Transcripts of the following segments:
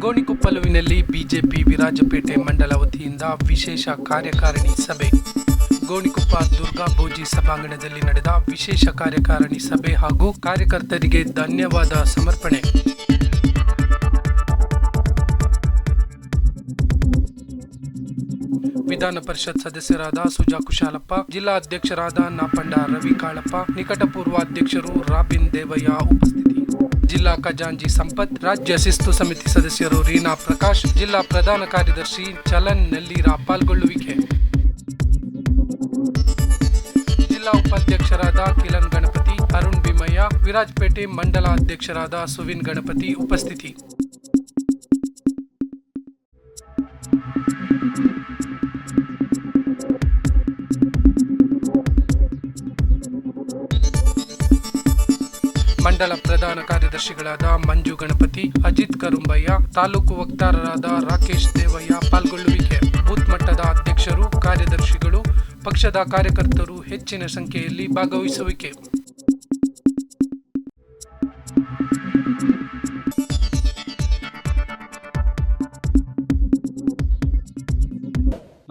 ಗೋಣಿಕೊಪ್ಪಲುವಿನಲ್ಲಿ BJP Virajpet ಮಂಡಲ ವತಿಯಿಂದ ವಿಶೇಷ ಕಾರ್ಯಕಾರಿಣಿ ಸಭೆ. ಗೋಣಿಕೊಪ್ಪ ದುರ್ಗಾ ಭೋಜಿ ಸಭಾಂಗಣದಲ್ಲಿ ನಡೆದ ವಿಶೇಷ ಕಾರ್ಯಕಾರಿಣಿ ಸಭೆ ಹಾಗೂ ಕಾರ್ಯಕರ್ತರಿಗೆ ಧನ್ಯವಾದ ಸಮರ್ಪಣೆ. ವಿಧಾನ ಪರಿಷತ್ ಸದಸ್ಯರಾದ ಸುಜಾ ಕುಶಾಲಪ್ಪ ಜಿಲ್ಲಾ ಅಧ್ಯಕ್ಷರಾದ ನಾಪಂಡ ರವಿ ಕಾಳಪ್ಪ ನಿಕಟಪೂರ್ವ ಅಧ್ಯಕ್ಷರು ರಾಬಿನ್ ದೇವಯ್ಯ ಉಪಸ್ಥಿತಿ ಜಿಲ್ಲಾ ಖಜಾಂಜಿ ಸಂಪತ್, ರಾಜ್ಯ ಶಿಸ್ತು ಸಮಿತಿ ಸದಸ್ಯರು ರೀನಾ ಪ್ರಕಾಶ್, ಜಿಲ್ಲಾ ಪ್ರಧಾನ ಕಾರ್ಯದರ್ಶಿ ಚಲನ್ ನೆಲ್ಲೀರ ಪಾಲ್ಗೊಳ್ಳುವಿಕೆ. ಜಿಲ್ಲಾ ಉಪಾಧ್ಯಕ್ಷರಾದ ಕಿಲನ್ ಗಣಪತಿ, ಅರುಣ್ ಭೀಮಯ್ಯ ವಿರಾಜಪೇಟೆ ಮಂಡಲ ಅಧ್ಯಕ್ಷರಾದ ಸುವಿನ್ ಗಣಪತಿ ಉಪಸ್ಥಿತಿ. ಮಂಡಲ ಪ್ರಧಾನ ಕಾರ್ಯದರ್ಶಿಗಳಾದ ಮಂಜು ಗಣಪತಿ, ಅಜಿತ್ ಕರುಂಬಯ್ಯ, ತಾಲೂಕು ವಕ್ತಾರರಾದ ರಾಕೇಶ್ ದೇವಯ್ಯ ಪಾಲ್ಗೊಳ್ಳುವಿಕೆ. ಬೂತ್ ಮಟ್ಟದ ಅಧ್ಯಕ್ಷರು, ಕಾರ್ಯದರ್ಶಿಗಳು, ಪಕ್ಷದ ಕಾರ್ಯಕರ್ತರು ಹೆಚ್ಚಿನ ಸಂಖ್ಯೆಯಲ್ಲಿ ಭಾಗವಹಿಸುವಿಕೆ.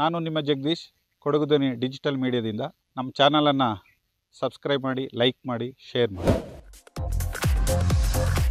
ನಾನು ನಿಮ್ಮ ಜಗದೀಶ್ ಕೊಡಗುದನಿ ಡಿಜಿಟಲ್ ಮೀಡಿಯಾದಿಂದ. ನಮ್ಮ ಚಾನಲನ್ನು ಸಬ್ಸ್ಕ್ರೈಬ್ ಮಾಡಿ, ಲೈಕ್ ಮಾಡಿ, ಶೇರ್ ಮಾಡಿ. Música